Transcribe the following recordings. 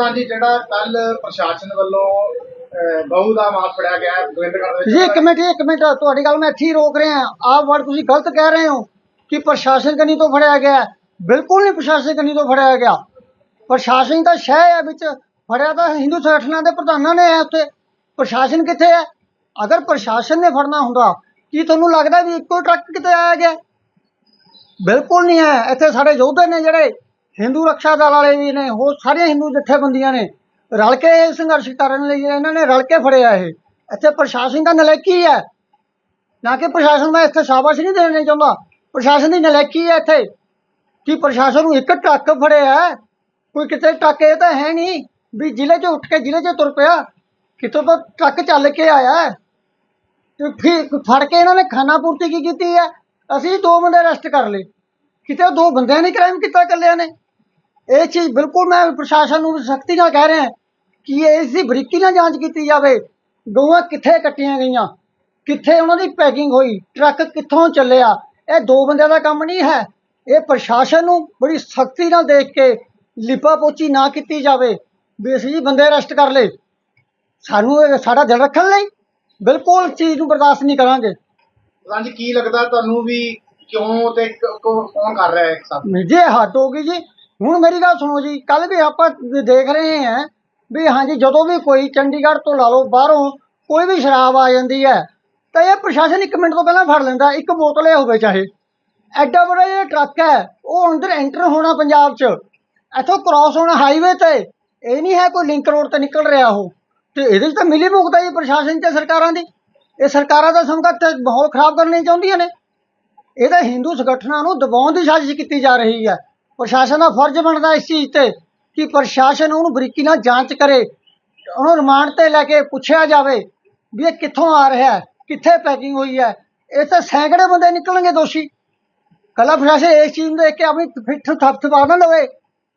ਪ੍ਰਧਾਨ ਜੀ ਜਿਹੜਾ ਕੱਲ ਪ੍ਰਸ਼ਾਸਨ ਵੱਲੋਂ ਅਹ, ਦਾ ਮਾਸ ਫੜਿਆ ਗਿਆ ਗੋਬਿੰਦਗੜ੍ਹ ਦੇ ਜੀ ਇੱਕ ਮਿੰਟ ਇੱਕ ਮਿੰਟ। ਤੁਹਾਡੀ ਗੱਲ ਮੈਂ ਇੱਥੇ ਹੀ ਰੋਕ ਰਿਹਾ। ਆਹ ਵਰਡ ਤੁਸੀਂ ਗਲਤ ਕਹਿ ਰਹੇ ਹੋ ਕਿ ਪ੍ਰਸ਼ਾਸਨ ਕਨੀ ਤੋਂ ਫੜਿਆ ਗਿਆ ਬਿਲਕੁਲ ਨਹੀਂ ਪ੍ਰਸ਼ਾਸਨ ਕਨੀ ਤੋਂ ਫੜਿਆ ਗਿਆ। ਪ੍ਰਸ਼ਾਸਨ ਤਾਂ ਸ਼ਹਿ ਹੈ ਵਿੱਚ। ਫੜਿਆ ਤਾਂ ਹਿੰਦੂ ਸੰਗਠਨਾਂ ਦੇ ਪ੍ਰਧਾਨਾਂ ਨੇ ਹੈ ਉੱਥੇ। ਪ੍ਰਸ਼ਾਸਨ ਕਿੱਥੇ ਹੈ? ਅਗਰ ਪ੍ਰਸ਼ਾਸਨ ਨੇ ਫੜਨਾ ਹੁੰਦਾ ਕੀ ਤੁਹਾਨੂੰ ਲੱਗਦਾ ਵੀ ਇੱਕੋ ਟਰੱਕ ਕਿਤੇ ਆਇਆ ਗਿਆ? ਬਿਲਕੁਲ ਨਹੀਂ ਹੈ। ਇੱਥੇ ਸਾਡੇ ਯੋਧੇ ਨੇ ਜਿਹੜੇ ਹਿੰਦੂ ਰੱਖਿਆ ਦਲ ਵਾਲੇ ਵੀ ਨੇ, ਹੋਰ ਸਾਰੀਆਂ ਹਿੰਦੂ ਜਥੇਬੰਦੀਆਂ ਨੇ, ਰਲ ਕੇ ਇਹ ਸੰਘਰਸ਼ ਕਰਨ ਲਈ ਇਹਨਾਂ ਨੇ ਰਲ ਕੇ ਫੜਿਆ ਇਹ। ਇੱਥੇ ਪ੍ਰਸ਼ਾਸਨ ਦਾ ਨਲਾਇਕੀ ਹੈ। ਨਾ ਕਿ ਪ੍ਰਸ਼ਾਸਨ ਮੈਂ ਇੱਥੇ ਸ਼ਾਬਾਸ਼ ਨਹੀਂ ਦੇਣਾ ਚਾਹੁੰਦਾ, ਪ੍ਰਸ਼ਾਸਨ ਦੀ ਨਲਾਇਕੀ ਹੈ ਇੱਥੇ ਕਿ ਪ੍ਰਸ਼ਾਸਨ ਨੂੰ ਇੱਕ ਟਰੱਕ ਫੜਿਆ ਕੋਈ ਕਿਤੇ ਟਰੱਕ ਇਹ ਤਾਂ ਹੈ ਨਹੀਂ ਵੀ ਜ਼ਿਲ੍ਹੇ 'ਚ ਉੱਠ ਕੇ ਜ਼ਿਲ੍ਹੇ 'ਚ ਤੁਰ ਪਿਆ ਕਿਤੋਂ ਤਾਂ ਟਰੱਕ ਚੱਲ ਕੇ ਆਇਆ ਹੈ। ਤੇ ਫਿਰ ਫੜ ਕੇ ਇਹਨਾਂ ਨੇ ਖਾਨਾ ਪੂਰਤੀ ਕੀ ਕੀਤੀ ਹੈ? ਅਸੀਂ ਦੋ ਬੰਦੇ ਅਰੈਸਟ ਕਰ ਲਏ। ਕਿਤੇ ਦੋ ਬੰਦਿਆਂ ਨੇ ਕ੍ਰਾਈਮ ਕੀਤਾ ਇਕੱਲਿਆਂ ਨੇ। ਇਹ ਚੀਜ਼ ਬਿਲਕੁਲ ਮੈਂ ਪ੍ਰਸ਼ਾਸਨ ਨੂੰ ਸਖਤੀ ਨਾਲ ਕਹਿ ਰਿਹਾ ਕਿ ਇਸ ਦੀ ਬਰੀਕੀ ਨਾਲ ਜਾਂਚ ਕੀਤੀ ਜਾਵੇ। ਗਊਆਂ ਕਿੱਥੇ ਕੱਟੀਆਂ ਗਈਆਂ? ਕਿੱਥੇ ਉਹਨਾਂ ਦੀ ਪੈਕਿੰਗ ਹੋਈ? ਟਰੱਕ ਕਿੱਥੋਂ ਚੱਲਿਆ? ਇਹ ਦੋ ਬੰਦਿਆਂ ਦਾ ਕੰਮ ਨਹੀਂ ਹੈ। ਇਹ ਪ੍ਰਸ਼ਾਸਨ ਨੂੰ ਬੜੀ ਸਖਤੀ ਨਾਲ ਦੇਖ ਕੇ ਲਿਪਾ ਪੋਚੀ ਨਾ ਕੀਤੀ ਜਾਵੇ। ਵੀ ਅਸੀਂ ਜੀ ਬੰਦੇ ਅਰੈਸਟ ਕਰ ਲਏ। ਸਾਨੂੰ ਇਹ ਸਾਡਾ ਦਿਲ ਰੱਖਣ ਲਈ ਬਿਲਕੁਲ ਚੀਜ਼ ਨੂੰ ਬਰਦਾਸ਼ਤ ਨਹੀਂ ਕਰਾਂਗੇ। ਪ੍ਰਧਾਨ ਜੀ ਕੀ ਲੱਗਦਾ ਤੁਹਾਨੂੰ ਵੀ ਕਿਉਂ ਤੇ ਕ- ਕੌਣ ਕਰ ਰਿਹਾ ਹੈ ਇੱਕ ਸਾਥ? ਜੇ ਹੱਦ ਹੋ ਗਈ ਜੀ। ਹੁਣ ਮੇਰੀ ਗੱਲ ਸੁਣੋ ਜੀ ਕੱਲ ਵੀ ਆਪਾਂ ਦੇਖ ਰਹੇ ਹਾਂ ਵੀ ਹਾਂਜੀ, ਜਦੋਂ ਵੀ ਕੋਈ ਚੰਡੀਗੜ੍ਹ ਤੋਂ ਲਾ ਲਓ ਬਾਹਰੋਂ ਕੋਈ ਵੀ ਸ਼ਰਾਬ ਆ ਜਾਂਦੀ ਹੈ, ਤਾਂ ਇਹ ਪ੍ਰਸ਼ਾਸਨ ਇੱਕ ਮਿੰਟ ਤੋਂ ਪਹਿਲਾਂ ਫੜ ਲੈਂਦਾ, ਇੱਕ ਬੋਤਲ ਇਹ ਹੋਵੇ ਚਾਹੇ। ਐਡਾ ਬੜਾ ਇਹ ਟਰੱਕ ਹੈ, ਉਹ ਅੰਦਰ ਐਂਟਰ ਹੋਣਾ ਪੰਜਾਬ 'ਚ। ਇੱਥੋਂ ਕ੍ਰਾਸ ਹੋਣਾ ਹਾਈਵੇ ਤੇ। ਇਹ ਨਹੀਂ ਹੈ ਕੋਈ ਲਿੰਕ ਰੋਡ ਤੇ ਨਿਕਲ ਰਿਹਾ ਉਹ। ਤੇ ਇਹਦੇ 'ਚ ਤਾਂ ਮਿਲੀ ਭੁਗਤਾ ਜੀ ਪ੍ਰਸ਼ਾਸਨ ਤੇ ਸਰਕਾਰਾਂ ਦੀ। ਇਹ ਸਰਕਾਰਾਂ ਦਾ ਸਮਕਾ ਤੇ ਮਾਹੌਲ ਖਰਾਬ ਕਰਨੇ ਚਾਹੁੰਦੀਆਂ ਨੇ। ਇਹ ਤਾਂ ਹਿੰਦੂ ਸੰਗਠਨਾਂ ਨੂੰ ਦਬਾਉਣ ਦੀ ਸਾਜ਼ਿਸ਼ ਕੀਤੀ ਜਾ ਰਹੀ ਹੈ। ਪ੍ਰਸ਼ਾਸਨ ਦਾ ਫਰਜ਼ ਬਣਦਾ ਇਸ ਚੀਜ਼ ਤੇ ਕਿ ਪ੍ਰਸ਼ਾਸਨ ਉਹਨੂੰ ਬਰੀਕੀ ਨਾਲ ਜਾਂਚ ਕਰੇ, ਉਹਨੂੰ ਰਿਮਾਂਡ ਤੇ ਲੈ ਕੇ ਪੁੱਛਿਆ ਜਾਵੇ ਵੀ ਇਹ ਕਿੱਥੋਂ ਆ ਰਿਹਾ ਹੈ, ਕਿੱਥੇ ਪੈਕਿੰਗ ਹੋਈ ਹੈ, ਇਹ ਤਾਂ ਸੈਂਕੜੇ ਬੰਦੇ ਨਿਕਲਣਗੇ ਦੋਸ਼ੀ। ਕਲਾ ਪ੍ਰਸ਼ਾਸਨ ਇਸ ਚੀਜ਼ ਨੂੰ ਦੇਖ ਕੇ ਆਪਣੀ ਫਿੱਠ ਥੱਪ ਥਪਾ ਨਾ ਲਵੇ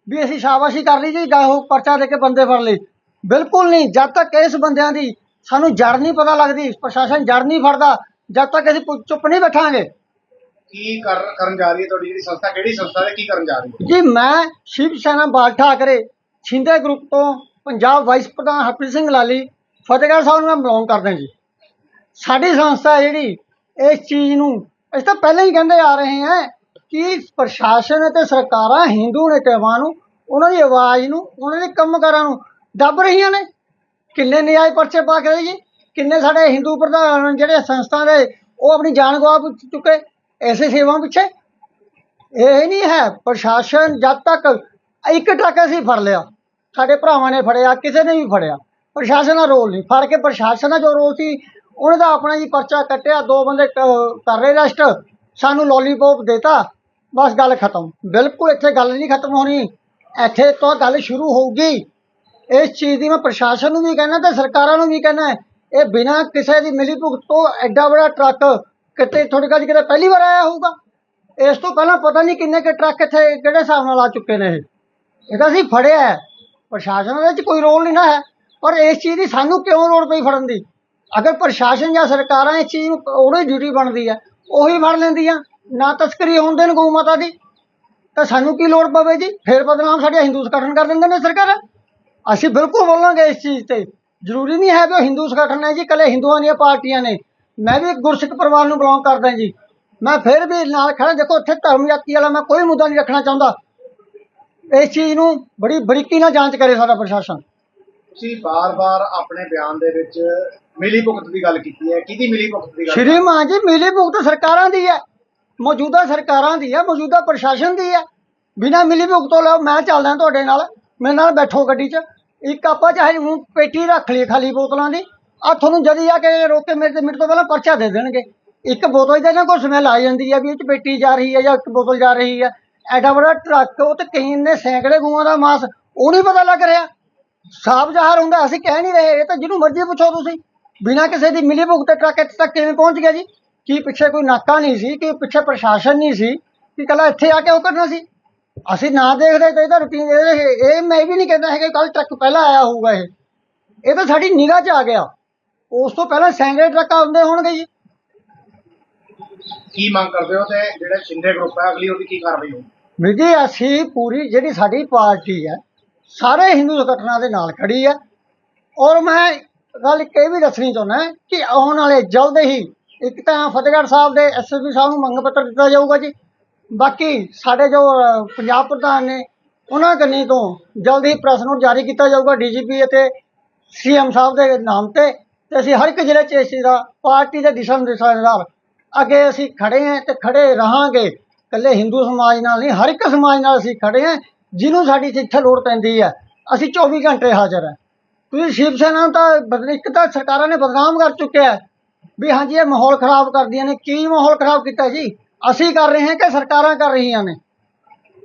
ਵੀ ਅਸੀਂ ਸ਼ਾਬਾਸ਼ੀ ਕਰ ਲਈ ਜੀ, ਗਾਹੋ ਪਰਚਾ ਦੇ ਕੇ ਬੰਦੇ ਫੜ ਲਈ ਬਿਲਕੁਲ ਨਹੀਂ, ਜਦ ਤੱਕ ਇਸ ਬੰਦਿਆਂ ਦੀ ਸਾਨੂੰ ਜੜ ਨਹੀਂ ਪਤਾ ਲੱਗਦੀ, ਪ੍ਰਸ਼ਾਸਨ ਜੜ ਨਹੀਂ ਫੜਦਾ, ਜਦ ਤੱਕ ਅਸੀਂ ਚੁੱਪ ਨਹੀਂ ਬੈਠਾਂਗੇ। ਕੀ ਕਰ ਕਰਨ ਜਾ ਰਹੀ ਹੈ ਤੁਹਾਡੀ ਜਿਹੜੀ ਸੰਸਥਾ, ਕਿਹੜੀ ਸੰਸਥਾ ਹੈ ਕੀ ਕਰਨ ਜਾ ਰਹੀ ਹੈ? ਜੀ, ਮੈਂ ਸ਼ਿਵ ਸੈਨਾ ਬਾਲ ਠਾਕਰੇ, ਛਿੰਦੇ ਗਰੁੱਪ ਤੋਂ ਪੰਜਾਬ ਵਾਈਸ ਪ੍ਰਧਾਨ ਹਰਪ੍ਰੀਤ ਸਿੰਘ ਲਾਲੀ, ਫਤਿਹਗੜ੍ਹ ਸਾਹਿਬ ਨੂੰ ਮੈਂ ਬਿਲੋਂਗ ਕਰਦਾ ਜੀ। ਸਾਡੀ ਸੰਸਥਾ ਜਿਹੜੀ, ਇਸ ਚੀਜ਼ ਨੂੰ, ਅਸੀਂ ਤਾਂ ਪਹਿਲਾਂ ਹੀ ਕਹਿੰਦੇ ਆ ਰਹੇ ਹਾਂ ਕਿ ਪ੍ਰਸ਼ਾਸਨ ਅਤੇ ਸਰਕਾਰਾਂ ਹਿੰਦੂ ਨੇਤਾਵਾਂ ਨੂੰ, ਉਹਨਾਂ ਦੀ ਆਵਾਜ਼ ਨੂੰ, ਉਹਨਾਂ ਦੇ ਕੰਮਕਾਰਾਂ ਨੂੰ ਦੱਬ ਰਹੀਆਂ ਨੇ। ਕਿੰਨੇ ਨਿਆਜ਼ ਪਰਚੇ ਪਾ ਕੇ ਜੀ? ਕਿੰਨੇ ਸਾਡੇ ਹਿੰਦੂ ਪ੍ਰਧਾਨ ਜਿਹੜੇ ਸੰਸਥਾ ਦੇ, ਉਹ ਆਪਣੀ ਜਾਨ ਗਵਾ ਚੁੱਕੇ? ਐਸੇ ਸੇਵਾ ਪਿੱਛੇ ਇਹ ਨਹੀਂ ਹੈ ਪ੍ਰਸ਼ਾਸਨ ਜਦ ਤੱਕ ਇੱਕ ਟਰੱਕ ਅਸੀਂ ਫੜ ਲਿਆ ਸਾਡੇ ਭਰਾਵਾਂ ਨੇ ਫੜਿਆ ਕਿਸੇ ਨੇ ਵੀ ਫੜਿਆ ਪ੍ਰਸ਼ਾਸਨ ਦਾ ਰੋਲ ਨਹੀਂ ਫੜ ਕੇ ਪ੍ਰਸ਼ਾਸਨ ਦਾ ਜੋ ਰੋਲ ਸੀ ਉਹਨਾਂ ਦਾ ਆਪਣਾ ਜੀ ਪਰਚਾ ਕੱਟਿਆ ਦੋ ਬੰਦੇ ਕਰ ਰਹੇ ਰੈਸਟ ਸਾਨੂੰ ਲੋਲੀਪੌਪ ਦੇਤਾ ਬਸ ਗੱਲ ਖਤਮ ਬਿਲਕੁਲ ਇੱਥੇ ਗੱਲ ਨਹੀਂ ਖਤਮ ਹੋਣੀ ਇੱਥੇ ਤੋਂ ਗੱਲ ਸ਼ੁਰੂ ਹੋਊਗੀ ਇਸ ਚੀਜ਼ ਦੀ ਮੈਂ ਪ੍ਰਸ਼ਾਸਨ ਨੂੰ ਵੀ ਕਹਿਣਾ ਤੇ ਸਰਕਾਰਾਂ ਨੂੰ ਵੀ ਕਹਿਣਾ ਇਹ ਬਿਨਾਂ ਕਿਸੇ ਦੀ ਮਿਲੀ ਭੁਗਤ ਤੋਂ ਐਡਾ ਵੱਡਾ ਟਰੱਕ ਕਿਤੇ ਥੋੜੀ ਗੱਲ ਕਿਤੇ ਪਹਿਲੀ ਵਾਰ ਆਇਆ ਹੋਊਗਾ? ਇਸ ਤੋਂ ਪਹਿਲਾਂ ਪਤਾ ਨਹੀਂ ਕਿੰਨੇ ਕਿ ਟਰੱਕ ਇੱਥੇ ਕਿਹੜੇ ਹਿਸਾਬ ਨਾਲ ਆ ਚੁੱਕੇ ਨੇ ਇਹ। ਇਹ ਤਾਂ ਅਸੀਂ ਫੜਿਆ ਹੈ। ਪ੍ਰਸ਼ਾਸਨ ਦੇ ਵਿੱਚ ਕੋਈ ਰੋਲ ਨਹੀਂ ਨਾ ਹੈ। ਪਰ ਇਸ ਚੀਜ਼ ਦੀ ਸਾਨੂੰ ਕਿਉਂ ਲੋੜ ਪਈ ਫੜਨ ਦੀ? ਅਗਰ ਪ੍ਰਸ਼ਾਸਨ ਜਾਂ ਸਰਕਾਰਾਂ ਇਸ ਚੀਜ਼ ਨੂੰ ਉਹਦੀ ਡਿਊਟੀ ਬਣਦੀ ਹੈ, ਉਹੀ ਫੜ ਲੈਂਦੀਆਂ। ਨਾ ਤਸਕਰੀ ਹੋਣ ਦੇਣ ਗਊ ਮਾਤਾ ਦੀ। ਤਾਂ ਸਾਨੂੰ ਕੀ ਲੋੜ ਪਵੇ ਜੀ? ਫੇਰ ਬਦਨਾਮ ਸਾਡੇ ਹਿੰਦੂ ਸੰਗਠਨ ਕਰ ਦਿੰਦੇ ਨੇ ਸਰਕਾਰ। ਅਸੀਂ ਬਿਲਕੁਲ ਬੋਲਾਂਗੇ ਇਸ ਚੀਜ਼ ਤੇ। ਜ਼ਰੂਰੀ ਨਹੀਂ ਹੈ ਵੀ ਉਹ ਹਿੰਦੂ ਸੰਗਠਨ ਹੈ ਜੀ ਕੱਲੇ ਹਿੰਦੂਆਂ ਦੀਆਂ ਪਾਰਟੀਆਂ ਨੇ। ਮੈਂ ਵੀ ਗੁਰਸਿੱਖ ਪਰਿਵਾਰ ਨੂੰ ਬਿਲੋਂਗ ਕਰਦਾ ਜੀ। ਮੈਂ ਫਿਰ ਵੀ ਨਾਲ ਖੜਾ ਦੇਖੋ ਇੱਥੇ ਧਰਮ ਜਾਤੀ ਵਾਲਾ ਮੈਂ ਕੋਈ ਮੁੱਦਾ ਨਹੀਂ ਰੱਖਣਾ ਚਾਹੁੰਦਾ। ਇਸ ਚੀਜ਼ ਨੂੰ ਬੜੀ ਬਰੀਕੀ ਨਾਲ ਜਾਂਚ ਕਰੇ ਸਾਡਾ ਪ੍ਰਸ਼ਾਸਨ। ਤੁਸੀਂ ਬਾਰ-ਬਾਰ ਆਪਣੇ ਬਿਆਨ ਦੇ ਵਿੱਚ ਮਿਲੀ ਭੁਗਤ ਦੀ ਗੱਲ ਕੀਤੀ ਹੈ। ਕਿਹਦੀ ਮਿਲੀ ਭੁਗਤ ਦੀ ਗੱਲ ਸ਼੍ਰੀ ਮਾਨ ਜੀ ਮਿਲੀ ਭੁਗਤ ਸਰਕਾਰਾਂ ਦੀ ਹੈ। ਮੌਜੂਦਾ ਸਰਕਾਰਾਂ ਦੀ ਹੈ ਮੌਜੂਦਾ ਪ੍ਰਸ਼ਾਸਨ ਦੀ ਹੈ। ਬਿਨਾਂ ਮਿਲੀ ਭੁਗਤ ਤੋਂ ਲਓ ਮੈਂ ਚੱਲਦਾ ਤੁਹਾਡੇ ਨਾਲ। ਮੇਰੇ ਨਾਲ ਬੈਠੋ ਗੱਡੀ 'ਚ। ਇੱਕ ਆਪਾਂ ਚਾਹੇ ਊਂ ਪੇਟੀ ਰੱਖ ਲਈ ਖਾਲੀ ਬੋਤਲਾਂ ਦੀ। ਆ ਤੁਹਾਨੂੰ ਜਦੀ ਆ ਕੇ ਰੋਕ ਕੇ ਮੇਰੇ ਤੇ ਮੇਰੇ ਤੋਂ ਪਹਿਲਾਂ ਪਰਚਾ ਦੇ ਦੇਣਗੇ। ਇੱਕ ਬੋਤਲ ਦੇ ਨਾ ਕੋਈ ਸਮੈਲ ਆ ਜਾਂਦੀ ਹੈ ਵੀ ਇਹ 'ਚ ਪੇਟੀ ਜਾ ਰਹੀ ਹੈ ਜਾਂ ਇੱਕ ਬੋਤਲ ਜਾ ਰਹੀ ਹੈ ਐਡਾ ਵੱਡਾ ਟਰੱਕ, ਉਹ ਤੇ ਕਈ ਨੇ ਸੈਂਕੜੇ ਗਊਆਂ ਦਾ ਮਾਸ, ਉਹ ਨਹੀਂ ਪਤਾ ਲੱਗ ਰਿਹਾ। ਸਾਫ਼ ਜ਼ਾਹਰ ਹੁੰਦਾ, ਅਸੀਂ ਕਹਿ ਨਹੀਂ ਰਹੇ, ਇਹ ਤਾਂ ਜਿਹਨੂੰ ਮਰਜ਼ੀ ਪੁੱਛੋ ਤੁਸੀਂ। ਬਿਨਾਂ ਕਿਸੇ ਦੀ ਮਿਲੀ ਭੁਗਤ ਟਰੱਕ ਇੱਥੇ ਤੱਕ ਕਿਵੇਂ ਪਹੁੰਚ ਗਿਆ ਜੀ? ਕੀ ਪਿੱਛੇ ਕੋਈ ਨਾਕਾ ਨਹੀਂ ਸੀ, ਕਿ ਪਿੱਛੇ ਪ੍ਰਸ਼ਾਸਨ ਨਹੀਂ ਸੀ, ਕਿ ਕੱਲਾ ਇੱਥੇ ਆ ਕੇ ਉਹ ਕਰਨਾ ਸੀ? ਅਸੀਂ ਨਾ ਦੇਖਦੇ ਤਾਂ ਇਹਦਾ ਰੁਟੀਨ ਇਹ ਇਹ ਮੈਂ ਵੀ ਨਹੀਂ ਕਹਿੰਦਾ ਹੈਗਾ ਕੱਲ ਟਰੱਕ ਪਹਿਲਾਂ ਆਇਆ ਹੋਊਗਾ ਇਹ। ਇਹ ਤਾਂ ਸਾਡੀ ਨਿਗਾਹ 'ਚ ਆ ਗਿਆ। ਉਸ ਤੋਂ ਪਹਿਲਾਂ ਸੈਂਕੜੇ ਟਰੱਕ ਆਉਂਦੇ ਹੋਣਗੇ ਜੀ। ਕੀ ਮੰਗ ਕਰਦੇ ਹੋ ਤੇ ਜਿਹੜਾ ਸ਼ਿੰਦੇ ਗਰੁੱਪ ਹੈ ਅਗਲੀ ਉਹਦੀ ਕੀ ਕਾਰਵਾਈ ਹੋਊ? ਵੀਰ ਜੀ ਅਸੀਂ ਪੂਰੀ ਜਿਹੜੀ ਸਾਡੀ ਪਾਰਟੀ ਹੈ ਸਾਰੇ ਹਿੰਦੂ ਸੰਗਠਨਾਂ ਦੇ ਨਾਲ ਖੜੀ ਹੈ। ਔਰ ਮੈਂ ਗੱਲ ਇਹ ਵੀ ਦੱਸਣੀ ਚਾਹੁੰਦਾ ਕਿ ਆਉਣ ਵਾਲੇ ਜਲਦ ਹੀ ਇੱਕ ਤਾਂ ਫਤਿਹਗੜ੍ਹ ਸਾਹਿਬ ਦੇ ਐਸਐਸਪੀ ਸਾਹਿਬ ਨੂੰ ਮੰਗ ਪੱਤਰ ਦਿੱਤਾ ਜਾਊਗਾ ਜੀ। ਬਾਕੀ ਸਾਡੇ ਜੋ ਪੰਜਾਬ ਪ੍ਰਧਾਨ ਨੇ ਉਹਨਾਂ ਕੰਨੀ ਤੋਂ ਜਲਦ ਹੀ ਪ੍ਰੈਸ ਨੋਟ ਜਾਰੀ ਕੀਤਾ ਜਾਊਗਾ ਡੀਜੀਪੀ ਅਤੇ ਸੀਐਮ ਸਾਹਿਬ ਦੇ ਨਾਮ ਤੇ। ਤੇ ਅਸੀਂ ਹਰ ਇੱਕ ਜ਼ਿਲ੍ਹੇ 'ਚ ਇਸ ਚੀਜ਼ ਦਾ ਪਾਰਟੀ ਦੇ ਦਿਸ਼ਾ ਨਿਰਦੇਸ਼ਾਂ ਨਾਲ ਅੱਗੇ ਅਸੀਂ ਖੜੇ ਹਾਂ ਤੇ ਖੜੇ ਰਹਾਂਗੇ। ਇਕੱਲੇ ਹਿੰਦੂ ਸਮਾਜ ਨਾਲ ਨਹੀਂ, ਹਰ ਇੱਕ ਸਮਾਜ ਨਾਲ ਅਸੀਂ ਖੜੇ ਹਾਂ, ਜਿਹਨੂੰ ਸਾਡੀ ਜਿੱਥੇ ਲੋੜ ਪੈਂਦੀ ਹੈ। ਅਸੀਂ 24 ਘੰਟੇ ਹਾਜ਼ਰ ਹਾਂ। ਤੁਸੀਂ ਸ਼ਿਵ ਸੈਨਾ ਤਾਂ ਬਦ- ਇੱਕ ਤਾਂ ਸਰਕਾਰਾਂ ਨੇ ਬਦਨਾਮ ਕਰ ਚੁੱਕਿਆ ਵੀ ਹਾਂਜੀ, ਇਹ ਮਾਹੌਲ ਖਰਾਬ ਕਰਦੀਆਂ ਨੇ। ਕੀ ਮਾਹੌਲ ਖਰਾਬ ਕੀਤਾ ਜੀ? ਅਸੀਂ ਕਰ ਰਹੇ ਹਾਂ ਕਿ ਸਰਕਾਰਾਂ ਕਰ ਰਹੀਆਂ ਨੇ?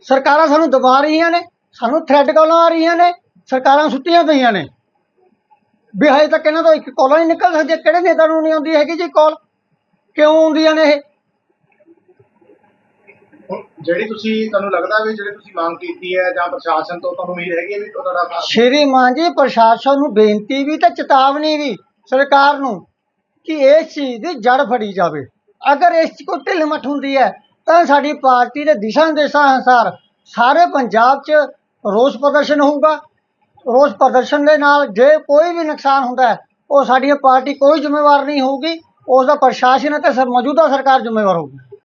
ਸਰਕਾਰਾਂ ਸਾਨੂੰ ਦਬਾ ਰਹੀਆਂ ਨੇ, ਸਾਨੂੰ ਥ੍ਰੈਡ ਕਾਲਾਂ ਆ ਰਹੀਆਂ ਨੇ, ਸਰਕਾਰਾਂ ਸੁੱਤੀਆਂ ਪਈਆਂ ਨੇ। ਵੀ ਹਜੇ ਤੱਕ ਇਹਨਾਂ ਤੋਂ ਇੱਕ ਕਾਲ ਨਹੀਂ ਨਿਕਲ ਸਕਦੀ ਕਿਹੜੇ ਨੇਤਾ ਨੂੰ ਨਹੀਂ ਆਉਂਦੀ ਹੈਗੀ ਜੀ ਕਾਲ ਕਿਉਂ ਆਉਂਦੀਆਂ ਨੇ ਇਹ? ਹੁਣ ਜਿਹੜੀ ਤੁਸੀਂ ਤੁਹਾਨੂੰ ਲੱਗਦਾ ਵੀ ਜਿਹੜੀ ਤੁਸੀਂ ਮੰਗ ਕੀਤੀ ਹੈ ਜਾਂ ਪ੍ਰਸ਼ਾਸਨ ਤੋਂ ਤੁਹਾਨੂੰ ਉਮੀਦ ਹੈਗੀ ਹੈ ਵੀ ਤੁਹਾਡਾ ਕੰਮ ਸ਼੍ਰੀਮਾਨ ਜੀ ਪ੍ਰਸ਼ਾਸਨ ਨੂੰ ਬੇਨਤੀ ਵੀ ਤੇ ਚੇਤਾਵਨੀ ਵੀ ਸਰਕਾਰ ਨੂੰ ਕਿ ਇਸ ਚੀਜ਼ ਦੀ ਜੜ ਫੜੀ ਜਾਵੇ। ਅਗਰ ਇਸ 'ਚ ਕੋਈ ਢਿੱਲ ਮੱਠ ਹੁੰਦੀ ਹੈ ਤਾਂ ਸਾਡੀ ਪਾਰਟੀ ਦੇ ਦਿਸ਼ਾ ਨਿਰਦੇਸ਼ਾਂ ਅਨੁਸਾਰ ਸਾਰੇ ਪੰਜਾਬ 'ਚ ਰੋਸ ਪ੍ਰਦਰਸ਼ਨ ਹੋਊਗਾ। ਰੋਸ ਪ੍ਰਦਰਸ਼ਨ ਦੇ ਨਾਲ ਜੇ ਕੋਈ ਵੀ ਨੁਕਸਾਨ ਹੁੰਦਾ ਹੈ, ਉਹ ਸਾਡੀ ਪਾਰਟੀ ਕੋਈ ਜ਼ਿੰਮੇਵਾਰ ਨਹੀਂ ਹੋਊਗੀ, ਉਸ ਦਾ ਪ੍ਰਸ਼ਾਸਨ ਅਤੇ ਸਰ ਮੌਜੂਦਾ ਸਰਕਾਰ ਜ਼ਿੰਮੇਵਾਰ ਹੋਊਗੀ।